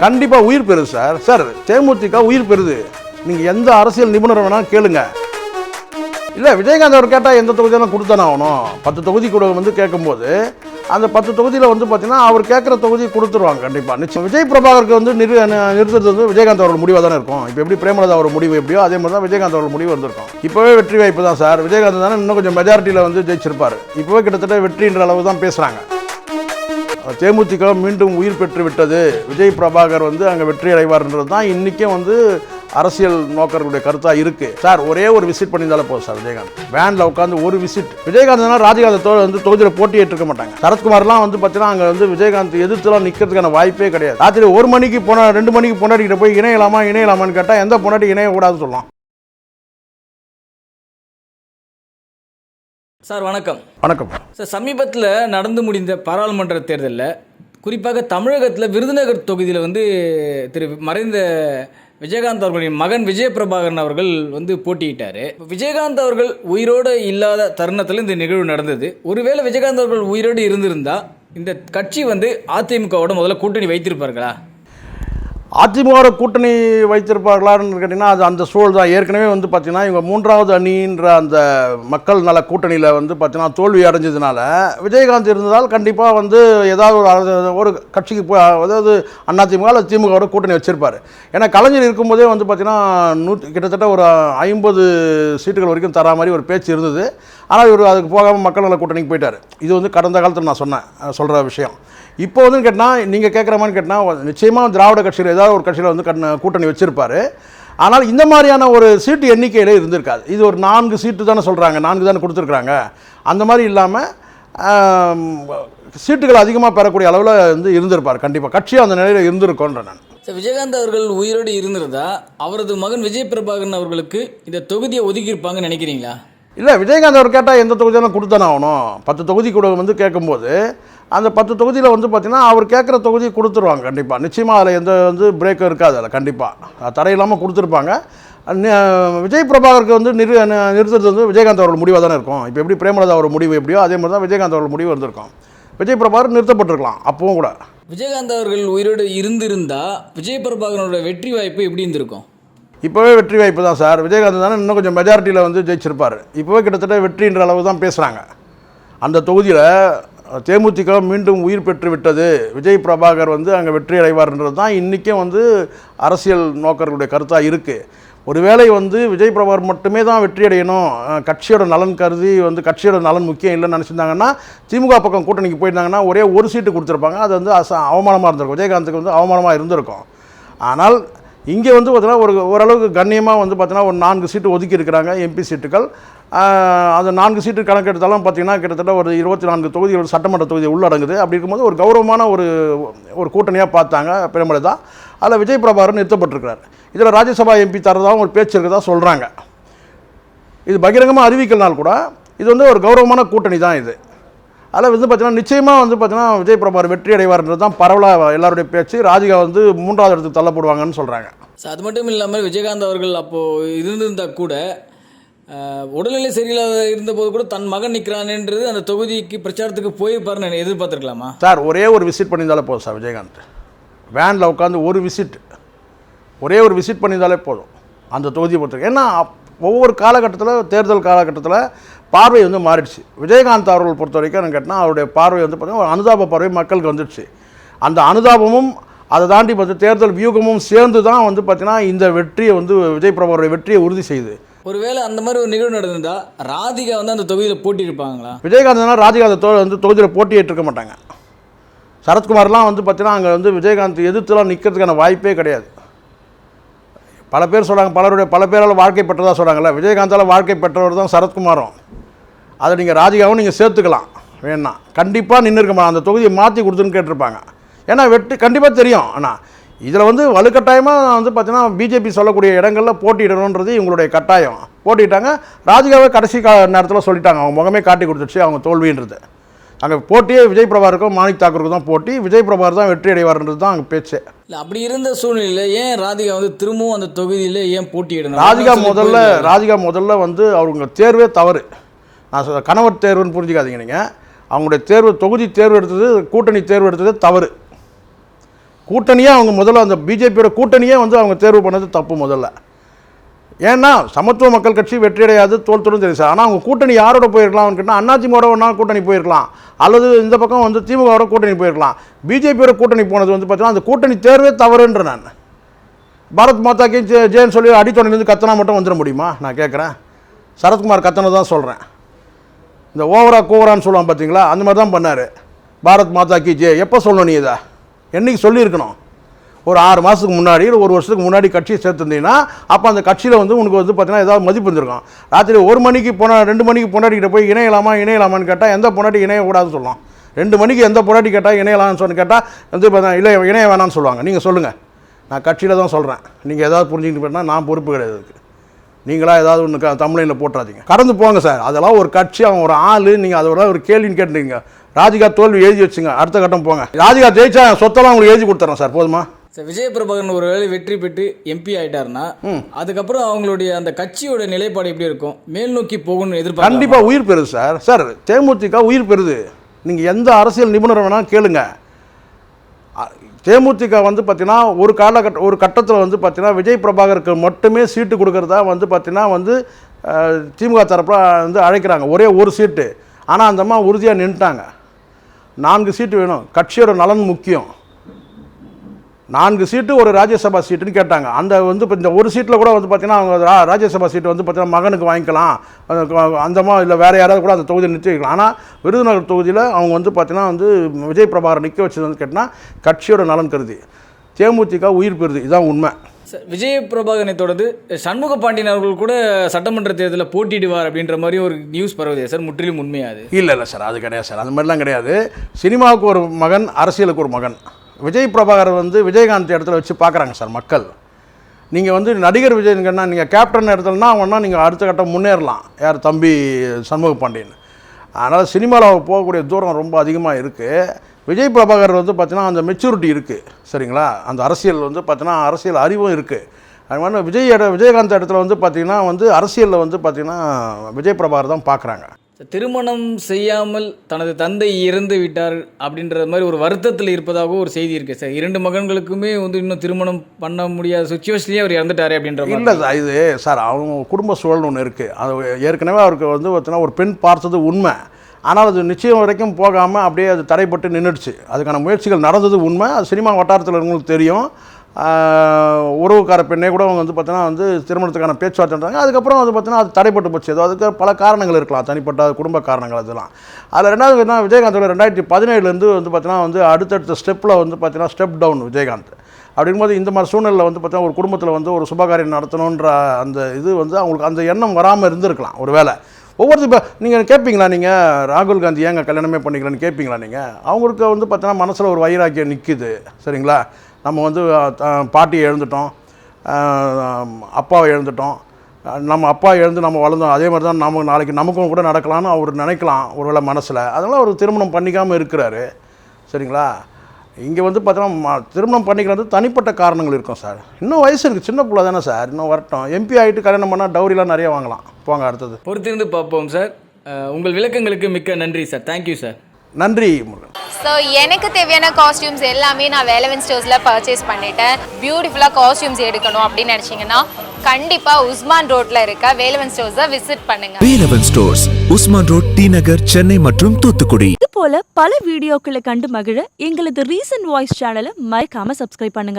கண்டிப்பாக உயிர் பெறுது சார். சார் தேமுதிக உயிர் பெறுது. நீங்கள் எந்த அரசியல் நிபுணர் வேணாலும் கேளுங்க. இல்லை விஜயகாந்த் அவர் கேட்டால் எந்த தொகுதியெல்லாம் கொடுத்தானே ஆகணும். பத்து தொகுதி கூட வந்து கேட்கும்போது அந்த பத்து தொகுதியில் வந்து பார்த்தீங்கன்னா அவர் கேட்குற தொகுதி கொடுத்துருவாங்க கண்டிப்பாக நிச்சயம் விஜய் பிரபாகருக்கு வந்து நிறு நிறுத்துறது வந்து விஜயகாந்த் அவர்கள் முடிவாக தானே இருக்கும். இப்போ எப்படி பிரேமலதா அவர் முடிவு எப்படியோ அதே மாதிரி தான் விஜயகாந்த் அவர்கள் முடிவு வந்திருக்கும். இப்போவே வெற்றி வாய்ப்பு தான் சார். விஜயகாந்த் தானே இன்னும் கொஞ்சம் மெஜாரிட்டியில் வந்து ஜெயிச்சிருப்பார். இப்போவே கிட்டத்தட்ட வெற்றின்ற அளவு தான் பேசுகிறாங்க தேமுதிக மீண்டும் உயிர் பெற்று விட்டது விஜய் பிரபாகர் வந்து அங்கே வெற்றி அடைவார்ன்றது தான் இன்றைக்கும் வந்து அரசியல் நோக்கர்களுடைய கருத்தாக இருக்கு. சார் ஒரே ஒரு விசிட் பண்ணியிருந்தாலே போதும் சார் விஜயகாந்த். வேனில் உட்காந்து ஒரு விசிட் விஜயகாந்த்னா ராஜகாந்த் வந்து தொகுதியில் போட்டி இருக்க மாட்டாங்க. சரத்குமார்லாம் வந்து பார்த்தீங்கன்னா அங்கே வந்து விஜயகாந்த் எதிர்த்துலாம் நிற்கிறதுக்கான வாய்ப்பே கிடையாது. ராத்திரி ஒரு மணிக்கு போன ரெண்டு மணிக்கு பொண்டாட்டிக்கிட்ட போய் இணையலாமா இணையலாமான்னு கேட்டால் எந்த பொண்டாட்டி இணையக்கூடாதுன்னு சொல்லலாம். சார் வணக்கம். வணக்கம். சார் சமீபத்தில் நடந்து முடிந்த பாராளுமன்ற தேர்தலில் குறிப்பாக தமிழகத்தில் விருதுநகர் தொகுதியில் வந்து திரு மறைந்த விஜயகாந்த் அவர்களின் மகன் விஜயபிரபாகரன் அவர்கள் வந்து போட்டியிட்டார். விஜயகாந்த் அவர்கள் உயிரோடு இல்லாத தருணத்தில் இந்த நிகழ்வு நடந்தது. ஒருவேளை விஜயகாந்த் அவர்கள் உயிரோடு இருந்திருந்தா இந்த கட்சி வந்து அதிமுகவோட முதல்ல கூட்டணி வைத்திருப்பார்களா? அதிமுக கூட்டணி வைத்திருப்பார்களான்னு கேட்டிங்கன்னா அது அந்த சூழல் தான். ஏற்கனவே வந்து பார்த்திங்கன்னா இவங்க மூன்றாவது அணின்ற அந்த மக்கள் நல கூட்டணியில் வந்து பார்த்திங்கன்னா தோல்வி அடைஞ்சதுனால விஜயகாந்த் இருந்ததால் கண்டிப்பாக வந்து ஏதாவது ஒரு ஒரு கட்சிக்கு போய் அதாவது அதிமுக அல்லது திமுகவோட கூட்டணி வச்சிருப்பார். ஏன்னா கலைஞர் இருக்கும்போதே வந்து பார்த்திங்கன்னா நூற்றி கிட்டத்தட்ட ஒரு ஐம்பது சீட்டுகள் வரைக்கும் தரா மாதிரி ஒரு பேச்சு இருந்தது. ஆனால் இவர் அதுக்கு போகாமல் மக்கள் நல கூட்டணிக்கு போயிட்டார். இது வந்து கடந்த காலத்தில் நான் சொன்னேன். சொல்கிற விஷயம். இப்போ வந்து கேட்டால் நீங்கள் கேட்குற மாதிரி கேட்டால் நிச்சயமாக திராவிட கட்சியில் ஏதாவது ஒரு கட்சியில் வந்து கண் கூட்டணி வச்சுருப்பார். ஆனால் இந்த மாதிரியான ஒரு சீட்டு எண்ணிக்கையில் இருந்திருக்காது. இது ஒரு நான்கு சீட்டு தானே சொல்கிறாங்க நான்கு தானே கொடுத்துருக்குறாங்க. அந்த மாதிரி இல்லாமல் சீட்டுகள் அதிகமாக பெறக்கூடிய அளவில் வந்து இருந்திருப்பார். கண்டிப்பாக கட்சி அந்த நிலையில் இருந்திருக்கோன்ற நான். விஜயகாந்த் அவர்கள் உயிரோடு இருந்திருந்தா அவரது மகன் விஜய் பிரபாகரன் அவர்களுக்கு இந்த தொகுதியை ஒதுக்கியிருப்பாங்கன்னு நினைக்கிறீங்களா? இல்லை விஜயகாந்த் அவர் கேட்டால் எந்த தொகுதியெல்லாம் கொடுத்தானே ஆகணும். பத்து தொகுதி கூட வந்து கேட்கும்போது அந்த பத்து தொகுதியில் வந்து பார்த்திங்கன்னா அவர் கேட்குற தொகுதி கொடுத்துருவாங்க கண்டிப்பாக நிச்சயமாக அதில் எந்த வந்து பிரேக்கும் இருக்காது அதில் கண்டிப்பாக தடையில்லாமல் கொடுத்துருப்பாங்க. விஜய் பிரபாகருக்கு வந்து நிறு நிறுத்துறது வந்து விஜயகாந்த் அவர்கள் முடிவாக தானே இருக்கும். இப்போ எப்படி பிரேமலதா அவர் முடிவு எப்படியோ அதே மாதிரி தான் விஜயகாந்த் அவர்கள் முடிவு வந்திருக்கும் விஜய் பிரபாகர் நிறுத்தப்பட்டிருக்கலாம் அப்பவும் கூட. விஜயகாந்த் அவர்கள் உயிரோடு இருந்திருந்தால் விஜய் பிரபாகரனோட வெற்றி வாய்ப்பு எப்படி இருந்திருக்கும்? இப்போவே வெற்றி வாய்ப்பு தான் சார். விஜயகாந்த் தானே இன்னும் கொஞ்சம் மெஜாரிட்டியில் வந்து ஜெயிச்சிருப்பார். இப்போவே கிட்டத்தட்ட வெற்றின்ற அளவு தான் பேசுகிறாங்க அந்த தொகுதியில் தேமுதிக மீண்டும் உயிர் பெற்று விட்டது. விஜய் பிரபாகர் வந்து அங்கே வெற்றி அடைவார்ன்றது தான் இன்றைக்கும் வந்து அரசியல் நோக்கர்களுடைய கருத்தாக இருக்குது ஒருவேளை வந்து விஜய் பிரபாகர் மட்டுமே தான் வெற்றி அடையணும் கட்சியோட நலன் கருதி வந்து கட்சியோட நலன் முக்கியம் இல்லைன்னு நினச்சிருந்தாங்கன்னா திமுக பக்கம் கூட்டணிக்கு போயிருந்தாங்கன்னா ஒரே ஒரு சீட்டு கொடுத்துருப்பாங்க. அது வந்து அச அவமானமாக இருந்திருக்கும். விஜயகாந்துக்கு வந்து அவமானமாக இருந்திருக்கும். ஆனால் இங்கே வந்து பார்த்தீங்கன்னா ஒரு ஓரளவுக்கு கண்ணியமாக வந்து பார்த்தீங்கன்னா ஒரு நான்கு சீட்டு ஒதுக்கி இருக்கிறாங்க எம்பி சீட்டுகள். அந்த நான்கு சீட்டு கணக்கெடுத்தாலும் பார்த்திங்கன்னா கிட்டத்தட்ட ஒரு இருபத்தி நான்கு தொகுதிகள் சட்டமன்ற தொகுதி உள்ளடங்குது. அப்படி இருக்கும்போது ஒரு கௌரவமான ஒரு ஒரு கூட்டணியாக பார்த்தாங்க பிரேமலதா அதில் விஜய் பிரபாகரன் நிறுத்தப்பட்டிருக்கிறார். இதில் ராஜ்யசபா எம்பி தரதாகவும் ஒரு பேச்சு இருக்கிறதா சொல்கிறாங்க இது பகிரங்கமாக அறிவிக்கலனால் கூட இது வந்து ஒரு கௌரவமான கூட்டணி தான் இது. அதில் வந்து பார்த்தீங்கன்னா நிச்சயமாக வந்து பார்த்தீங்கன்னா விஜய் பிரபாகர் வெற்றி அடைவார்ன்றது தான் பரவலாக எல்லாருடைய பேச்சு. ராஜிகா வந்து மூன்றாவது இடத்துக்கு தள்ளப்படுவாங்கன்னு சொல்கிறாங்க சார் அது மட்டும் இல்லாமல் விஜயகாந்த் அவர்கள் அப்போது இருந்திருந்தா கூட உடல்நிலை சரியில்லாத இருந்தபோது கூட தன் மகன் நிற்கிறான்ன்றது அந்த தொகுதிக்கு பிரச்சாரத்துக்கு போயிருப்பாருன்னு எதிர்பார்த்துருக்கலாமா? சார் ஒரே ஒரு விசிட் பண்ணியிருந்தாலே போதும் சார் விஜயகாந்த். வேனில் உட்காந்து ஒரு விசிட். ஒரே ஒரு விசிட் பண்ணியிருந்தாலே போதும். அந்த தொகுதியை பொறுத்த ஏன்னா ஒவ்வொரு காலகட்டத்தில் தேர்தல் காலகட்டத்தில் பார்வை வந்து மாறிடுச்சு. விஜயகாந்த் அவர்கள் பொறுத்த வரைக்கும் எனக்கு கேட்டால் அவருடைய பார்வை வந்து பார்த்தீங்கன்னா ஒரு அனுதாப பார்வை மக்களுக்கு வந்துடுச்சு. அந்த அனுதாபமும் அதை தாண்டி பார்த்து தேர்தல் வியூகமும் சேர்ந்து தான் வந்து பார்த்தீங்கன்னா இந்த வெற்றியை வந்து விஜய் பிரபாகருடைய வெற்றியை உறுதி செய்யுது. ஒருவேளை அந்த மாதிரி ஒரு நிகழ்வு நடந்திருந்தா ராதிகா வந்து அந்த தொகுதியில் போட்டியிருப்பாங்களா? விஜயகாந்த் ராஜகாந்த் தொ வந்து தொகுதியில் போட்டியிட்டு இருக்க மாட்டாங்க. சரத்குமார்லாம் வந்து பார்த்தீங்கன்னா அங்கே வந்து விஜயகாந்த் எதிர்த்துலாம் நிற்கிறதுக்கான வாய்ப்பே கிடையாது. பல பேர் சொல்கிறாங்க பலருடைய பல பேரால் வாழ்க்கை பெற்றதாக சொல்கிறாங்கல்ல விஜயகாந்தால் வாழ்க்கை பெற்றவர் தான் சரத்குமாரும். அதை நீங்கள் ராஜிகாவும் நீங்கள் சேர்த்துக்கலாம். வேணா. கண்டிப்பாக நின்று இருக்க அந்த தொகுதியை மாற்றி கொடுத்துன்னு கேட்டிருப்பாங்க. ஏன்னா வெட்டு கண்டிப்பாக தெரியும். ஆனால் இதில் வந்து வலுக்கட்டாயமாக வந்து பார்த்தீங்கன்னா பிஜேபி சொல்லக்கூடிய இடங்களில் போட்டியிடணுன்றது இவங்களுடைய கட்டாயம். போட்டிட்டாங்க. ராஜிகாவை கடைசி கா நேரத்தில் சொல்லிட்டாங்க. அவங்க முகமே காட்டி கொடுத்துருச்சு. அவங்க தோல்வின்றது. அங்கே போட்டியே விஜய் பிரபாருக்கும் மாணிக் தாக்கூருக்கும் தான் போட்டி. விஜய் பிரபார் தான் வெற்றி அடைவார்ன்றது தான் அங்கே பேச்சு. இல்லை அப்படி இருந்த சூழ்நிலையில் ஏன் ராதிகா வந்து திரும்பவும் அந்த தொகுதியில் ஏன் போட்டியிடணும் ராதிகா முதல்ல. ராதிகா முதல்ல வந்து அவங்க தேர்வே தவறு. நான் கணவர் தேர்வுன்னு புரிஞ்சுக்காதீங்க நீங்கள் அவங்களுடைய தேர்வு தொகுதி தேர்வு எடுத்தது கூட்டணி தேர்வு எடுத்தது தவறு. கூட்டணியே அவங்க முதல்ல அந்த பிஜேபியோட கூட்டணியே வந்து அவங்க தேர்வு பண்ணது தப்பு முதல்ல. ஏன்னா சமத்துவ மக்கள் கட்சி வெற்றியடையாது தோல் தோல்னு தெரியும் சார். ஆனால் அவங்க கூட்டணி யாரோட போயிருக்கலாம்? கேட்டால் அதிமுகவோட ஒன்றா கூட்டணி போயிருக்கலாம். அல்லது இந்த பக்கம் வந்து திமுகவோட கூட்டணி போயிருக்கலாம். பிஜேபியோட கூட்டணி போனது வந்து பார்த்தீங்கன்னா அந்த கூட்டணி தேர்வே தவறுன்ற நான். பாரத் மாதாக்கு ஜெயன் சொல்லி அடித்தொடர்ந்து கத்தனா மட்டும் வந்துட முடியுமா? நான் கேட்குறேன் சரத்குமார் கத்தனை தான் சொல்கிறேன் இந்த ஓவரா கோவரான்னு சொல்லுவான் பார்த்தீங்களா அந்த மாதிரி தான் பண்ணார். பாரத் மாதா கி எப்போ சொல்லணும் நீ இதை? என்றைக்கு சொல்லியிருக்கணும்? ஒரு ஆறு மாதத்துக்கு முன்னாடி இல்லை ஒரு வருஷத்துக்கு முன்னாடி கட்சியை சேர்த்துருந்தீங்கன்னா அப்போ அந்த கட்சியில் வந்து உனக்கு வந்து பார்த்தீங்கன்னா ஏதாவது மதிப்பு இருந்திருக்கும். ராத்திரி ஒரு மணிக்கு போன ரெண்டு மணிக்கு பொண்டாட்டிக்கிட்ட போய் இணையலாமா இணையலாமான்னு கேட்டால் எந்த பொண்டாட்டி இணையக்கூடாதுன்னு சொல்லலாம் ரெண்டு மணிக்கு எந்த பொண்டாட்டி கேட்டால் இணையலாம்னு சொன்னு கேட்டால் வந்து பார்த்தா இல்லை இணைய வேணாம்னு சொல்லுவாங்க. நீங்கள் சொல்லுங்கள் நான் கட்சியில் தான் சொல்கிறேன் நீங்கள் ஏதாவது புரிஞ்சுக்கிட்டு போனால் நான் பொறுப்பு கிடையாது அதுக்கு. நீங்களா ஏதாவது ஒன்று க தமிழில் போட்டுறாதீங்க. கடந்து போங்க சார். அதெல்லாம் ஒரு கட்சி அவன் ஒரு ஆள் நீங்கள் அதோட ஒரு கேள்வின்னு கேட்டுருங்க ராஜிகா தோல்வி எழுதி வச்சுங்க. அடுத்த கட்டம் போங்க. ராஜிகா ஜெயிச்சா சொத்தெல்லாம் உங்களுக்கு எழுதி கொடுத்துறேன் சார். போதுமா? விஜய பிரபாகரன் ஒரு வேளை வெற்றி பெற்று எம்பி ஆயிட்டாருன்னா அதுக்கப்புறம் அவங்களுடைய அந்த கட்சியோட நிலைப்பாடு எப்படி இருக்கும்? மேல் நோக்கி போகணும்னு எதிர்பார்க்க கண்டிப்பாக உயிர் பெறுது சார். சார் தேமுதிக உயிர் பெறுது. நீங்கள் எந்த அரசியல் நிபுணர் வேணாலும் கேளுங்க. தேமுதிக வந்து பார்த்தீங்கன்னா ஒரு காலகட்ட ஒரு கட்டத்தில் வந்து பார்த்தீங்கன்னா விஜய் பிரபாகருக்கு மட்டுமே சீட்டு கொடுக்கறதா வந்து பார்த்தீங்கன்னா வந்து திமுக தரப்பில் வந்து அழைக்கிறாங்க. ஒரே ஒரு சீட்டு. ஆனால் அந்த அம்மா உறுதியாக நின்றுட்டாங்க நான்கு சீட்டு வேணும். கட்சியோட நலன் முக்கியம். நான்கு சீட்டு ஒரு ராஜ்யசபா சீட்டுன்னு கேட்டாங்க. அந்த வந்து இப்போ இந்த ஒரு சீட்டில் கூட வந்து பார்த்தீங்கன்னா அவங்க ராஜ்யசபா சீட்டு வந்து பார்த்தீங்கன்னா மகனுக்கு வாங்கிக்கலாம். அந்த- அந்தமா இல்லை வேறு யாராவது கூட அந்த தொகுதியில் நிறுத்தி வைக்கலாம் ஆனால் விருதுநகர் தொகுதியில் அவங்க வந்து பார்த்தீங்கன்னா வந்து விஜய் பிரபாகர் நிற்க வச்சது வந்து கேட்டால் கட்சியோட நலன் கருதி. தேமுதிக உயிர் பெறுது. இதுதான் உண்மை. சார் விஜய பிரபாகரனை தொடர்ந்து சண்முக பாண்டியன் அவர்கள் கூட சட்டமன்ற தேர்தலில் போட்டியிடுவார் அப்படின்ற மாதிரி ஒரு நியூஸ் பரவுதே. சார் முற்றிலும் உண்மையாது இல்லை இல்லை சார். அது கிடையாது சார். அந்த மாதிரிலாம் கிடையாது. சினிமாவுக்கு ஒரு மகன் அரசியலுக்கு ஒரு மகன். விஜய் பிரபாகர் வந்து விஜயகாந்த் இடத்துல வச்சு பார்க்குறாங்க சார் மக்கள். நீங்கள் வந்து நடிகர் விஜய்ங்கன்னா நீங்கள் கேப்டன் இடத்துலனா அவங்கன்னா நீங்கள் அடுத்த கட்டம் முன்னேறலாம். யார்? தம்பி சண்முக பாண்டியன். அதனால் சினிமாவில் போகக்கூடிய தூரம் ரொம்ப அதிகமாக இருக்குது விஜய் பிரபாகர் வந்து பார்த்தீங்கன்னா அந்த மெச்சூரிட்டி இருக்குது சரிங்களா? அந்த அரசியல் வந்து பார்த்தீங்கன்னா அரசியல் அறிவும் இருக்குது அது மாதிரி விஜய் இட விஜயகாந்த் இடத்துல வந்து பார்த்தீங்கன்னா வந்து அரசியலில் வந்து பார்த்தீங்கன்னா விஜய் பிரபாகர் தான் பார்க்குறாங்க திருமணம் செய்யாமல் தனது தந்தை இறந்து விட்டார் அப்படின்ற மாதிரி ஒரு வருத்தத்தில் இருப்பதாக ஒரு செய்தி இருக்கு சார். இரண்டு மகன்களுக்குமே வந்து இன்னும் திருமணம் பண்ண முடியாத சுச்சுவேஷன்லேயே அவர் இறந்துட்டாரு அப்படின்ற இல்லை சார் இது சார் அவங்க குடும்ப சூழல் ஒன்று இருக்குது அது ஏற்கனவே அவருக்கு வந்து பார்த்தீங்கன்னா ஒரு பெண் பார்த்தது உண்மை. ஆனால் அது நிச்சயம் வரைக்கும் போகாமல் அப்படியே அது தடைப்பட்டு நின்றுடுச்சு அதுக்கான முயற்சிகள் நடந்தது உண்மை. அது சினிமா வட்டாரத்தில் இருக்கிறவங்களுக்கு தெரியும். உறவுக்கார பெண்ணே கூட அவங்க வந்து பார்த்தீங்கன்னா வந்து திருமணத்துக்கான பேச்சுவார்த்தை நடந்தாங்க அதுக்கப்புறம் வந்து பார்த்தீங்கன்னா அது தடைப்பட்டு போச்சு. ஏதோ அதுக்கு பல காரணங்கள் இருக்கலாம். தனிப்பட்ட குடும்ப காரணங்கள் அதெல்லாம். அதில் ரெண்டாவது என்ன விஜயகாந்தோட ரெண்டாயிரத்தி பதினேழுலேருந்து வந்து பார்த்தீங்கன்னா வந்து அடுத்தடுத்த ஸ்டெப்பில் வந்து பார்த்தீங்கன்னா ஸ்டெப் டவுன் விஜயகாந்த். அப்படிங்கும்போது இந்த மாதிரி சூழ்நிலையில் வந்து பார்த்தீங்கன்னா ஒரு குடும்பத்தில் வந்து ஒரு சுபகாரியம் நடத்தணுன்ற அந்த இது வந்து அவங்களுக்கு அந்த எண்ணம் வராமல் இருந்திருக்கலாம் ஒரு வேளை. ஒவ்வொருத்தர் இப்போ நீங்கள் கேட்பீங்களா நீங்கள் ராகுல் காந்தி ஏங்க கல்யாணமே பண்ணிக்கலான்னு கேட்பீங்களா நீங்கள் அவங்களுக்கு வந்து பார்த்தீங்கன்னா மனசில் ஒரு வைராக்கியம் நிற்குது சரிங்களா? நம்ம வந்து பாட்டியை எழுந்துட்டோம் அப்பாவை எழுந்துட்டோம் நம்ம அப்பா எழுந்து நம்ம வளர்ந்தோம். அதே மாதிரி தான் நம்ம நாளைக்கு நமக்கும் கூட நடக்கலாம்னு அவர் நினைக்கலாம் ஒருவேளை மனசில். அதனால் அவர் திருமணம் பண்ணிக்காமல் இருக்கிறாரு. சரிங்களா? இங்கே வந்து பார்த்தோன்னா ம- திருமணம் பண்ணிக்கிறது தனிப்பட்ட காரணங்கள் இருக்கும் சார். இன்னும் வயசு இருக்குது சின்ன பிள்ளை தானே சார். இன்னும் வரட்டும். எம்பி ஆகிட்டு கல்யாணம் பண்ணால் டவுரிலாம் நிறைய வாங்கலாம். போங்க அடுத்தது. பொறுத்திருந்து பார்ப்போம் சார். உங்கள் விளக்கங்களுக்கு மிக்க நன்றி சார். தேங்க்யூ சார் நன்றி முருகன். ஸோ எனக்கு தேவையான காஸ்டியூம்ஸ் எல்லாமே நான் வேலவன் ஸ்டோர்ஸில் பர்ச்சேஸ் பண்ணிட்டேன். பியூட்டிஃபுல்லாக காஸ்டியூம்ஸ் எடுக்கணும் அப்படின்னு நினச்சிங்கன்னா கண்டிப்பாக உஸ்மான் ரோட்டில் இருக்க வேலவன் ஸ்டோர்ஸை விசிட் பண்ணுங்கள் Velavan stores Usman road T Nagar Chennai மற்றும் தூத்துக்குடி. இது போல பல வீடியோக்களை கண்டு மகிழ எங்களது ரீசன்ட் வாய்ஸ் சேனலை மறக்காம சப்ஸ்கிரைப் பண்ணுங்க.